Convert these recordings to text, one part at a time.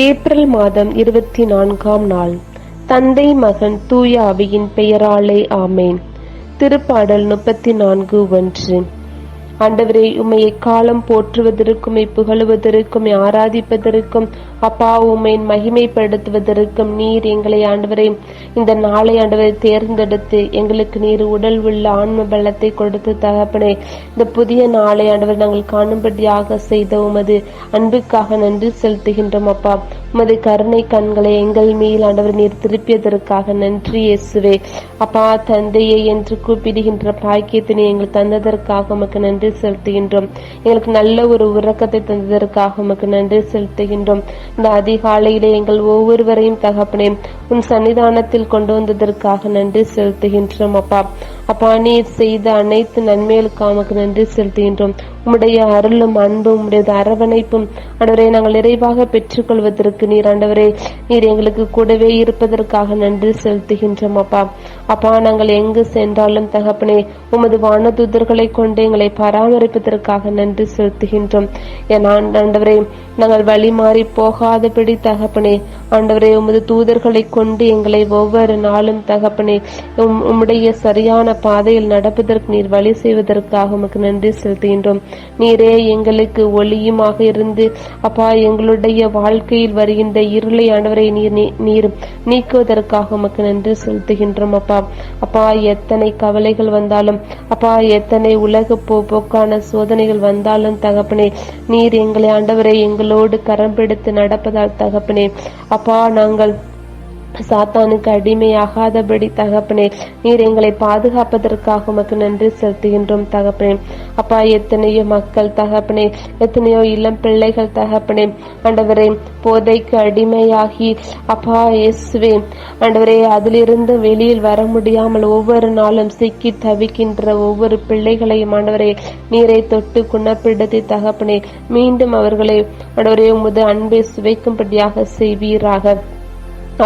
April மாதம் இருபத்தி நான்காம் நாள். தந்தை மகன் தூய அவையின் பெயராலே ஆமேன். திருப்பாடல் முப்பத்தி நான்கு ஒன்று. ஆண்டவரே உம்மை எக்காலம் போற்றுவதற்கும் புகழுவதற்கும் ஆராதிப்பதற்கும் அப்பா உம்மை மகிமைப்படுத்துவதற்கும் நீர் எங்களை ஆண்டவரே இந்த நாளை ஆண்டவரை தேர்ந்தெடுத்து எங்களுக்கு நீர் உடல் உள்ள ஆன்ம பலத்தை கொடுத்து தகப்பனே இந்த புதிய நாளை ஆண்டவர் நாங்கள் காணும்படியாக செய்த உமது அன்புக்காக நன்றி செலுத்துகின்றோம் அப்பா. உமது கருணை கண்களை எங்கள் மேல் ஆண்டவர் நீர் திருப்பியதற்காக நன்றி இயேசுவே. அப்பா தந்தையை என்று கூப்பிடுகின்ற பாக்கியத்தினை எங்களுக்கு தந்ததற்காக உமக்கு நன்றி செலுத்துகின்றோம். எங்களுக்கு நல்ல ஒரு உறக்கத்தை தந்ததற்காக உமக்கு நன்றி செலுத்துகின்றோம். இந்த அதிகாலையிலே எங்கள் ஒவ்வொருவரையும் தகப்பனே உன் சன்னிதானத்தில் கொண்டு வந்ததற்காக நன்றி செலுத்துகின்றோம் அப்பா. அப்பா நீர் செய்த அனைத்து நன்மைகளுக்காக உமக்கு நன்றி செலுத்துகின்றோம். உம்முடைய அருளும் அன்பும் உம்முடைய அரவணைப்பும் ஆண்டவரே நாங்கள் நிறைவாக பெற்றுக்கொள்வதற்கு நீர் ஆண்டவரே நீர் எங்களுக்கு கூடவே இருப்பதற்காக நன்றி செலுத்துகின்றோம் அப்பா. அப்பா நாங்கள் எங்கு சென்றாலும் தகப்பனே உமது வானதூதர்களை கொண்டு எங்களை பராமரிப்பதற்காக நன்றி செலுத்துகின்றோம். என் ஆண்டவரே நாங்கள் வழி மாறி போகாதபடி தகப்பனே ஆண்டவரே உமது தூதர்களை கொண்டு எங்களை ஒவ்வொரு நாளும் தகப்பனே உம்- உம்முடைய சரியான பாதையில் நடப்பதற்கு நீர் வழி செய்வதற்காக உமக்கு நன்றி செலுத்துகின்றோம். நீரே எங்களுக்கு ஒளியுமாக இருந்து அப்பா எங்களுடைய வாழ்க்கையில் வருகின்ற இருளை ஆண்டவரை நீர் நீர் நீக்குவதற்காக உமக்கு நன்றி செலுத்துகின்றோம் அப்பா. அப்பா எத்தனை கவலைகள் வந்தாலும் அப்பா எத்தனை உலக போக்கான சோதனைகள் வந்தாலும் தகப்பனே நீர் எங்களை ஆண்டவரை எங்களோடு கரம் பிடித்து நடப்பதால் தகப்பனே அப்பா நாங்கள் சாத்தானுக்கு அடிமையாகாதபடி தகப்பனே நீர் எங்களை பாதுகாப்பதற்காக உமக்கு நன்றி செலுத்துகின்றோம் தகப்பனே. அப்பா எத்தனையோ மக்கள் தகப்பனே எத்தனையோ இளம் பிள்ளைகள் தகப்பனே ஆண்டவரே போதைக்கு அடிமையாகி அப்பா இயேசுவே ஆண்டவரே அதிலிருந்து வெளியில் வர முடியாமல் ஒவ்வொரு நாளும் சிக்கி தவிக்கின்ற ஒவ்வொரு பிள்ளைகளையும் ஆண்டவரே நீரை தொட்டு குணப்படுத்தி தகப்பனே மீண்டும் அவர்களை ஆண்டவரே உமது அன்பை சுவைக்கும்படியாக செய்வீராக.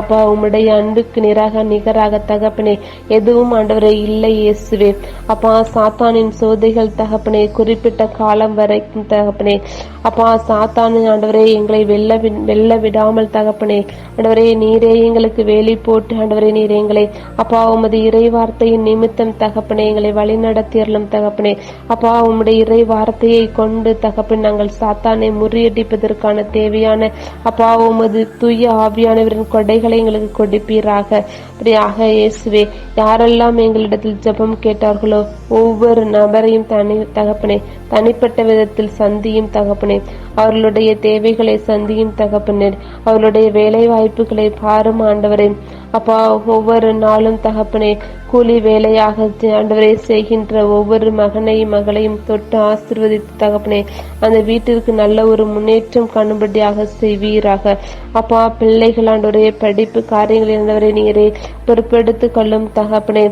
அப்பா உம்முடைய அன்புக்கு நிராக நிகராக தகப்பனே எதுவும் ஆண்டவரே இல்லை இயேசுவே. அப்பா சாத்தானின் சோதைகள் தகப்பனே குறிப்பிட்ட காலம் வரைக்கும் தகப்பனே. அப்பா சாத்தானின் ஆண்டவரே எங்களை வெல்ல வெல்ல விடாமல் தகப்பனே. ஆண்டவரே நீரே எங்களுக்கு வேலி போட்டு ஆண்டவரே நீர் எங்களை அப்பா உமது இறை வார்த்தையின் நிமித்தம் தகப்பனே எங்களை வழி நடத்தியறலும் தகப்பனே. அப்பா உம்முடைய இறை வார்த்தையை கொண்டு தகப்பன் நாங்கள் சாத்தானை முறியடிப்பதற்கான தேவையான அப்பா உமது தூய ஆவியானவரின் கொடை எங்களுக்கு கொடுப்பீராக. அப்படியாக இயேசுவே யாரெல்லாம் எங்களிடத்தில் ஜெபம் கேட்டார்களோ ஒவ்வொரு நபரையும் தனி தகப்பனே தனிப்பட்ட விதத்தில் சந்தியும் தகப்பனே. அவர்களுடைய தேவைகளை சந்தியும் தகப்பனே. அவர்களுடைய வேலை வாய்ப்புகளை பாரும் ஆண்டவரே. அப்பா ஒவ்வொரு நாளும் தகப்பனே கூலி வேலையாக ஆண்டவரை செய்கின்ற ஒவ்வொரு மகனையும் மகளையும் தொட்டு ஆசிர்வதித்து தகப்பனே அந்த வீட்டிற்கு நல்ல ஒரு முன்னேற்றம் காணும்படியாக செய்வீராக. அப்பா பிள்ளைகள் ஆண்டவரே படிப்பு காரியங்கள் இருந்தவரை நீரே பொறுப்பெடுத்து கொள்ளும் தகப்பனே.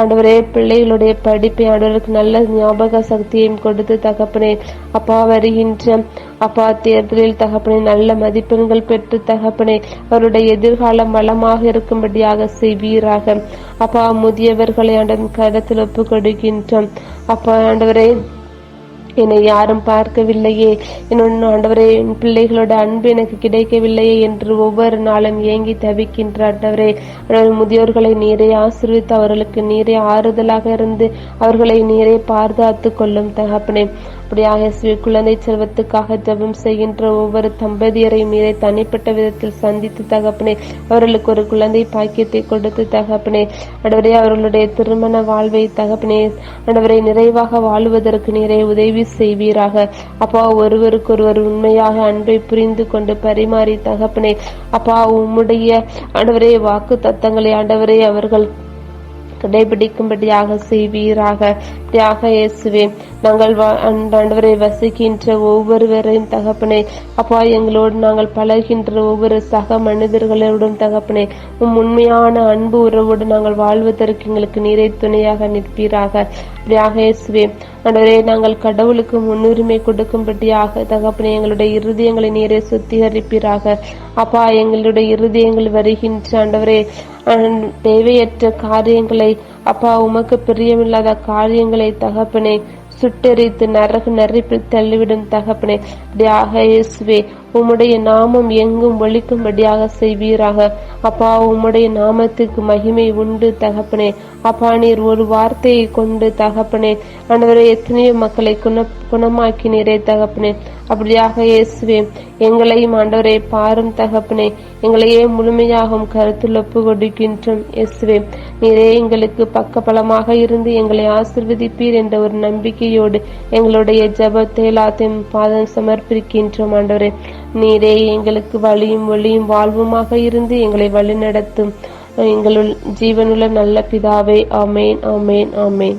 ஆண்டவரே பிள்ளைகளுடைய படிப்பை ஆண்டவருக்கு நல்ல ஞாபக சக்தியையும் கொடுத்து தகப்பனே அப்பா வருகின்ற அப்பா தேர்தலில் தகப்பனே நல்ல மதிப்பெண்கள் பெற்று தகப்பனே அவருடைய எதிர்காலம் வளமாக இருக்கும்படியாக செய்வீராக. அப்பா முதிய முதியவர்களை ஆண்டவன் கருத்தில் ஒப்பு கொடுக்கின்றோம் அப்பா ஆண்டவரே என்னை யாரும் பார்க்கவில்லையே. என்னோட ஆண்டவரே என் பிள்ளைகளோட அன்பு எனக்கு கிடைக்கவில்லையே என்று ஒவ்வொரு நாளும் ஏங்கி தவிக்கின்ற ஆண்டவரே. அவர்கள் முதியோர்களை நீரே ஆசிர்வித்து அவர்களுக்கு நீரே ஆறுதலாக இருந்து அவர்களை நீரே பாதுகாத்து கொள்ளும் தகப்பனே. அப்படியாக ஸ்ரீ குழந்தை செல்வத்துக்காக ஜெபம் செய்கின்ற ஒவ்வொரு தம்பதியரையும் மீறி தனிப்பட்ட விதத்தில் சந்தித்து தகப்பனே அவர்களுக்கு ஒரு குழந்தை பாக்கியத்தை கொடுத்து தகப்பனே. அடவரே அவர்களுடைய திருமண வாழ்வை தகப்பனே அடவரை நிறைவாக வாழ்வதற்கு நீரை உதவி செய்வீராக. அப்பா ஒருவருக்கொருவர் உண்மையாக அன்பை புரிந்து கொண்டு பரிமாறி தகப்பனே. அப்பா உம்முடைய ஆண்டவரே வாக்கு தத்தங்களை ஆண்டவரே அவர்கள் கடைபிடிக்கும்படியாக செய்வீராக. தியாக இயேசுவே நாங்கள் வா- ஆண்டவரை வசிக்கின்ற ஒவ்வொருவரையும் தகப்பனே. அப்பா எங்களோடு நாங்கள் பழகின்ற ஒவ்வொரு சக மனிதர்களோடும் தகப்பனே உம் உண்மையான அன்பு உறவோடு நாங்கள் வாழ்வதற்கு எங்களுக்கு நீரை துணையாக நிற்பீராக. தியாக இயேசுவே ஆண்டவரே நாங்கள் கடவுளுக்கு முன்னுரிமை கொடுக்கும்படியாக தகப்பனே எங்களுடைய இருதயங்களை நீரை சுத்திகரிப்பீராக. அப்பா எங்களுடைய இருதயங்கள் வருகின்ற ஆண்டவரே தேவையற்ற காரியங்களை அப்பா உமக்கு பிரியமில்லாத காரியங்களை தகப்பனே சுட்டெரித்து நரக நெறிப்பில் தள்ளிவிடும் தகப்பனே. தியாக இயேசுவே உம்முடைய நாமம் எங்கும் ஒழிக்கும்படியாக செய்வீராக. அப்பா உம்முடைய நாமத்துக்கு மகிமை உண்டு தகப்பனே. அப்பா நீர் ஒரு வார்த்தையை கொண்டு தகப்பனே. ஆண்டவரே எத்தனையோ மக்களை குண குணமாக்கினீரே தகப்பனே. அப்படியாக இயேசுவே எங்களையும் ஆண்டவரே பாரும் தகப்பனே. எங்களையே முழுமையாகவும் கருத்தில் ஒப்பு கொடுக்கின்றோம் இயேசுவே. நீரே எங்களுக்கு பக்கபலமாக இருந்து எங்களை ஆசிர்வதிப்பீர் என்ற ஒரு நம்பிக்கையோடு எங்களுடைய ஜப எல்லாத்தையும் பாதம் சமர்ப்பிக்கின்றோம் ஆண்டவரே. நீரே எங்களுக்கு வழியும் ஒளியும் வாழ்வுமாக இருந்து எங்களை வழிநடத்தும். எங்களுள் ஜீவனுள்ள நல்ல பிதாவே ஆமேன் ஆமேன் ஆமேன்.